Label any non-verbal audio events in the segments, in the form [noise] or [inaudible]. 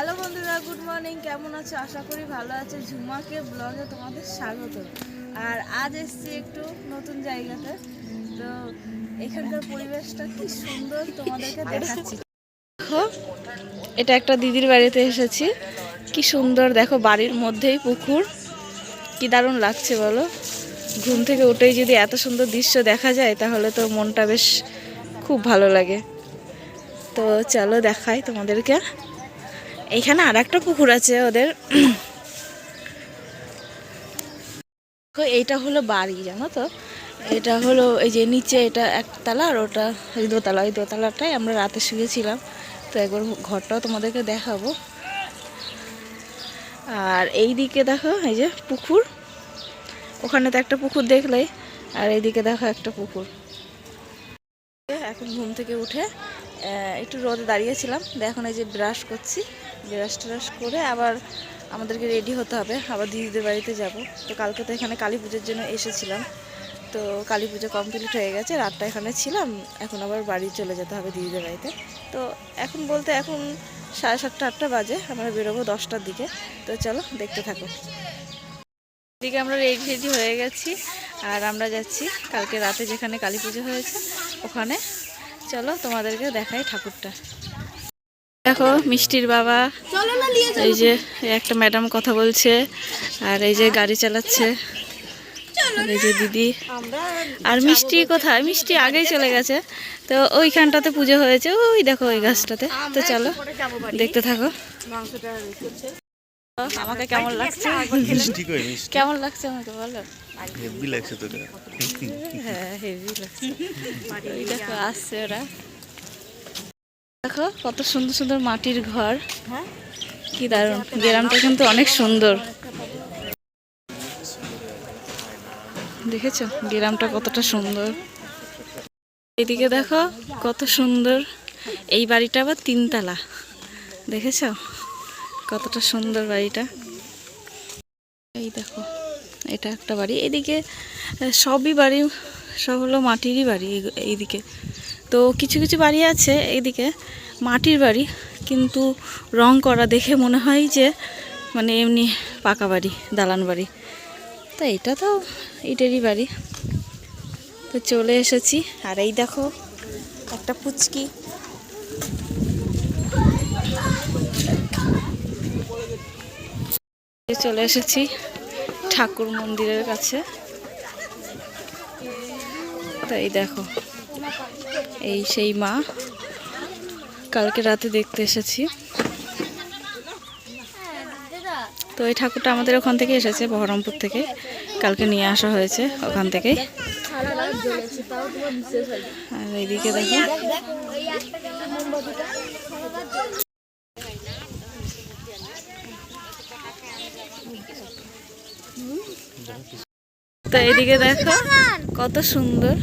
Hello বন্ধুরা, good morning. কেমন আছো? আশা করি ভালো আছো। ঝুমাকে ব্লগে তোমাদের স্বাগত। আর আজ এসেছি একটু নতুন জায়গাতে। তো এখানকার পরিবেশটা কি সুন্দর তোমাদেরকে দেখাচ্ছি। দেখো, এটা একটা দিদির বাড়িতে এসেছি। কি সুন্দর, দেখো, বাড়ির মধ্যেই পুকুর। কি দারুণ লাগছে বলো? ঘুম থেকে উঠেই যদি এত সুন্দর দৃশ্য দেখা যায়, তাহলে তো মনটা বেশ খুব ভালো লাগে। তো চলো দেখাই তোমাদেরকে। এইখানে আর একটা পুকুর আছে ওদের। এইটা হলো বাড়ি, জানো তো? এটা হলো এই যে নিচে এটা একতলা আর ওটা এই দোতলা। ওই দোতলাটাই আমরা রাতে শুয়েছিলাম। তো একবার ঘরটাও তোমাদেরকে দেখাবো। আর এই দিকে দেখো, এই যে পুকুর। ওখানে তো একটা পুকুর দেখলেই আর এইদিকে দেখো একটা পুকুর। এখন ঘুম থেকে উঠে একটু রোদে দাঁড়িয়েছিলাম। এখন এই যে ব্রাশ করছি। ব্রাশ ট্রাশ করে আবার আমাদেরকে রেডি হতে হবে। আবার দিদিদের বাড়িতে যাব। তো কালকে তো এখানে কালী পুজোর জন্য এসেছিলাম। তো কালী পুজো কমপ্লিট হয়ে গেছে, রাতটা এখানে ছিলাম। এখন আবার বাড়ি চলে যেতে হবে দিদিদের বাড়িতে। তো এখন বলতে এখন সাড়ে সাতটা, আটটা বাজে। আমরা বেরোবো দশটার দিকে। তো চলো, দেখতে থাকো। এদিকে আমরা রেডি রেডি হয়ে গেছি। আর আমরা যাচ্ছি কালকে রাতে যেখানে কালী পুজো হয়েছে, ওখানে। চলো তোমাদেরকে দেখাই ঠাকুরটা। দেখো মিষ্টির বাবা। এই যে একটা ম্যাডাম কথা বলছে আর এই যে গাড়ি চালাচ্ছে। এই যে দিদি। আর মিষ্টি কোথায়? মিষ্টি আগেই চলে গেছে। তো ওইখানটাতে পুজো হয়েছে। ওই দেখো ওই গাছটাতে। তো চলো দেখতে থাকো। আমাকে কেমন লাগছে? কেমন লাগছে আমাকে বলো? হেভি লাগছে তোকে হ্যাঁ হেভি লাগছে। আসছে ওরা। দেখো কত সুন্দর সুন্দর মাটির ঘর। কি দারুণ। গ্রামটা কিন্তু অনেক সুন্দর। দেখেছ? গ্রামটা কতটা সুন্দর। এদিকে দেখো কত সুন্দর। এই বাড়িটা আবার তিনতলা। দেখেছ? কতটা সুন্দর বাড়িটা। এই দেখো এটা একটা বাড়ি। এদিকে সবই বাড়ি সব হলো মাটিরই বাড়ি এই- এইদিকে। তো কিছু কিছু বাড়ি আছে এইদিকে, মাটির বাড়ি, কিন্তু রং করা দেখে মনে হয় যে মানে এমনি পাকা বাড়ি, দালান বাড়ি। তো এটা তো ইটেরই বাড়ি। তো চলে এসেছি, আর এই দেখো, একটা পুচকি। চলে এসেছি ঠাকুর মন্দিরের কাছে। তাই দেখো এই সেই মা। কালকে রাতে দেখতে এসেছি। তো এই ঠাকুরটা আমাদের ওখান থেকে এসেছে, বহরমপুর থেকে। কালকে নিয়ে আসা হয়েছে ওখান থেকেই। আর এইদিকে দেখো। তো এইদিকে দেখো, কত সুন্দর।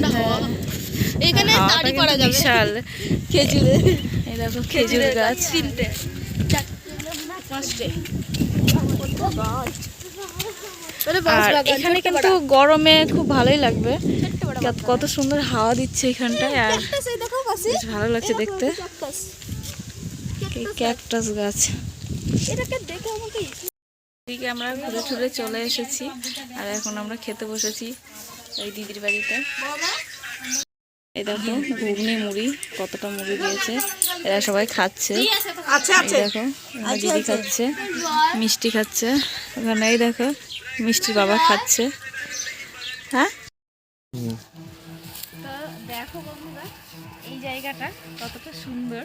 ঠান্ডা এখানে দাড়ি করা যাবে। বিশাল। খেজুরে এই দেখো খেজুর গাছ। তিনটে আর এখানে কিন্তু গরমে খুব ভালোই লাগবে। কত- সুন্দর হাওয়া দিচ্ছে এখানটায়। আর বেশ ভালো লাগছে দেখতে। ক্যাকটাস। গাছ। এদিকে আমরা ঘুরে ঘুরে চলে এসেছি। আর এখন আমরা খেতে বসেছি ওই দিদির বাড়িতে। এই দেখো ঘুগনি মুড়ি কতটা মুড়ি দিয়েছে এরা সবাই খাচ্ছে। দেখো আমার দিদি খাচ্ছে মিষ্টি খাচ্ছে। ওখানে এই দেখো মিষ্টির বাবা খাচ্ছে। হ্যাঁ? তো দেখো বন্ধুরা এই জায়গাটা কতটা সুন্দর।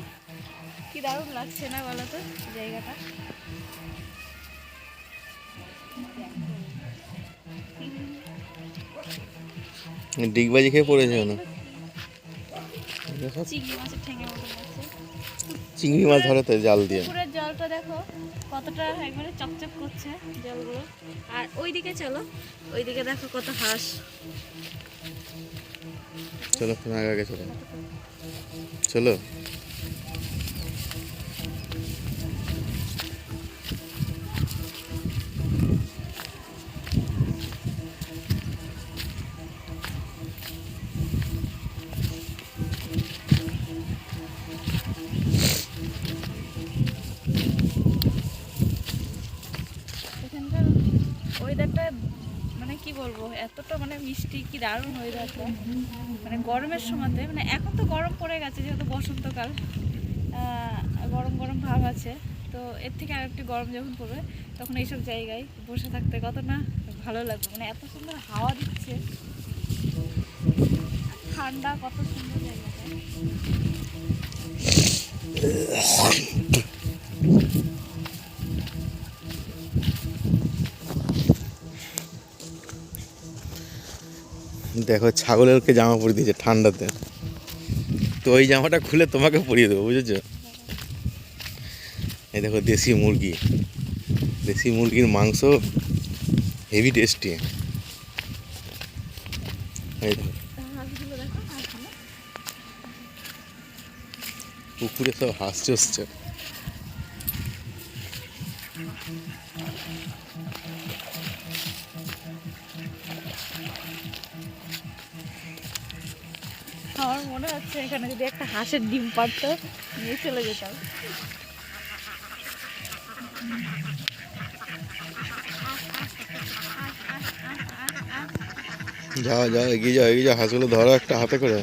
কি দারুণ লাগছে না বলো তো জায়গাটা? ডিগবাজি খেয়ে পড়েছে না চিংড়ি মাছের মতো লাগছে। চিংড়ি মাছ ধরে তো জাল দিয়ে। পুকুরের জলটা দেখো কতটা একবারে চকচক করছে জলগুলো। আর ওইদিকে চলো ওইদিকে দেখো কত হাঁস। চলো তুমি আগে চলো। চলো। চলো কি বলব, এতটা মানে মিষ্টি কি দারুণ যাচ্ছে মানে গরমের সময়তে মানে এখন তো গরম পড়ে গেছে যেহেতু বসন্তকাল গরম গরম ভাব আছে। তো এর থেকে আর একটু গরম যখন পড়বে, তখন এইসব জায়গায় বসে থাকতে কত না ভালো লাগবে। মানে এত সুন্দর হাওয়া দিচ্ছে। ঠান্ডা কত সুন্দর জায়গাটা। দেখো ছাগলেরকে জামা পরিয়ে দিয়েছে ঠান্ডাতে। তো ওই জামাটা খুলে তোমাকে পরিয়ে দেবো, বুঝেছ? এই দেখো, দেশি মুরগি। দেশি মুরগির মাংস হেভি টেস্টি। এই দেখো। পুকুরে সব হাঁস চষছে এখানে যদি একটা হাঁসের ডিম পারতো নিয়ে চলে যেতাম। যাও যাও এগিয়ে যাও এগিয়ে যাও হাঁসগুলো ধরো একটা হাতে করে।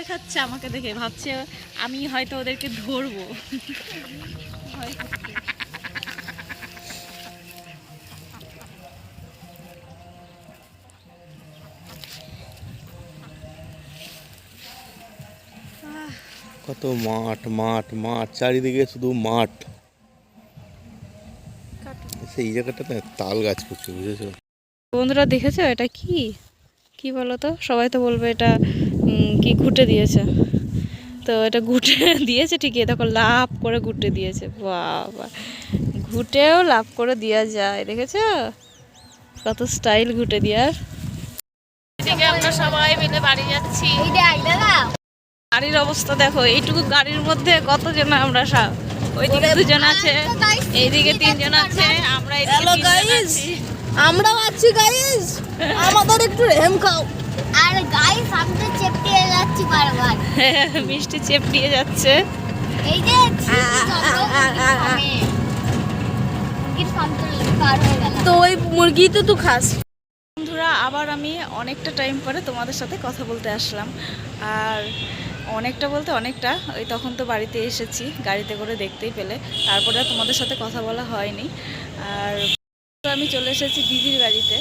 ভয় খাচ্ছে আমাকে দেখে ভাবছে আমি হয়তো ওদেরকে ধরবো। ভয় খাচ্ছে কত মাঠ মাঠ মাঠ চারিদিকে শুধু মাঠ। সেই জায়গাটাতে তাল গাছ প্রচুর বুঝেছ? বন্ধুরা দেখেছ এটা কি? কি বলো তো সবাই তো বলবে এটা কি ঘুটে দিয়েছে? তো এটা ঘুটে [laughs] দিয়েছে ঠিকই দেখো লাভ করে ঘুটে দিয়েছে বাবা। ঘুটেও লাভ করে দেওয়া যায় দেখেছ? কত স্টাইল ঘুটে দেওয়ার আমরা সবাই মিলে বাড়ি যাচ্ছি। গাড়ির অবস্থা দেখো এইটুকু গাড়ির মধ্যে কতজন আমরা সব ওইদিকে দুজন আছে এইদিকে তিনজন আছে আমরা এদিকে তিনজন. আছি। আমরাও আছি গাইস আমাদের একটু রেম খাও। আর গায়ে সামনে চেপটে যাচ্ছি বারবার। [laughs] মিষ্টি চেপ দিয়ে যাচ্ছে। এই যে তো ওই মুরগি তো তুই খাস। বন্ধুরা আবার আমি অনেকটা টাইম পরে তোমাদের সাথে কথা বলতে আসলাম। আর অনেকটা বলতে অনেকটা ওই তখন তো বাড়িতে এসেছি গাড়িতে করে দেখতেই পেলে। তারপরে তোমাদের সাথে কথা বলা হয়নি। আর আমি চলে এসেছি দিদির বাড়িতে।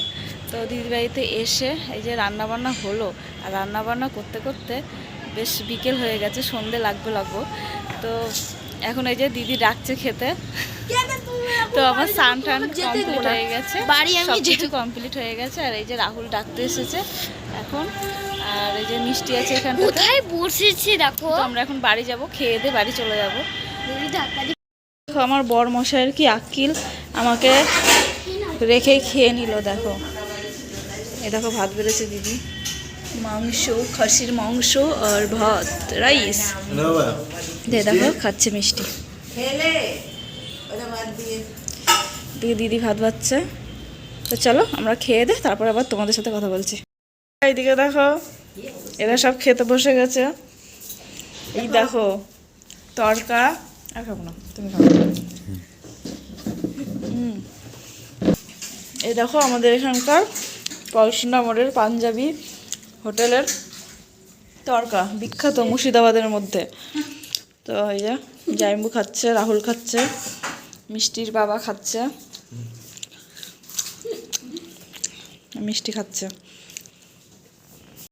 তো দিদির বাড়িতে এসে এই যে রান্নাবান্না হলো। আর রান্নাবান্না করতে করতে বেশ বিকেল হয়ে গেছে সন্ধে লাগবে লাগবো। তো এখন এই যে দিদি ডাকছে খেতে। তো আমার সান টান কমপ্লিট হয়ে গেছে। বাড়ি আমি কমপ্লিট হয়ে গেছে। আর এই যে রাহুল ডাকতে এসেছে এখন। আর এই যে মিষ্টি আছে এখানটাতে। কোথায় বসেছি দেখো? আমরা এখন বাড়ি যাব খেয়ে দিয়ে বাড়ি চলে যাব। আমার বর মশাইয়ের কি আকিল আমাকে রেখে খেয়ে নিল দেখো। এ দেখো ভাত বেড়েছে দিদি। মাংস খাসির মাংস আর ভাত রাইস। দে দেখো খাচ্ছে মিষ্টি। দিদি দিদি ভাত বাচ্ছে তো চলো আমরা খেয়ে দে তারপর আবার তোমাদের সাথে কথা বলছি। এইদিকে দেখো এরা সব খেতে বসে গেছে। এই দেখো তরকা। আর খাব না তুমি খাব হুম। এই দেখো আমাদের এখানকার পয়সুন্ডা মোড়ের পাঞ্জাবি হোটেলের তরকা, বিখ্যাত মুর্শিদাবাদের মধ্যে। তো এই যে জাইম্বু খাচ্ছে, রাহুল খাচ্ছে, মিষ্টির বাবা খাচ্ছে, মিষ্টি খাচ্ছে।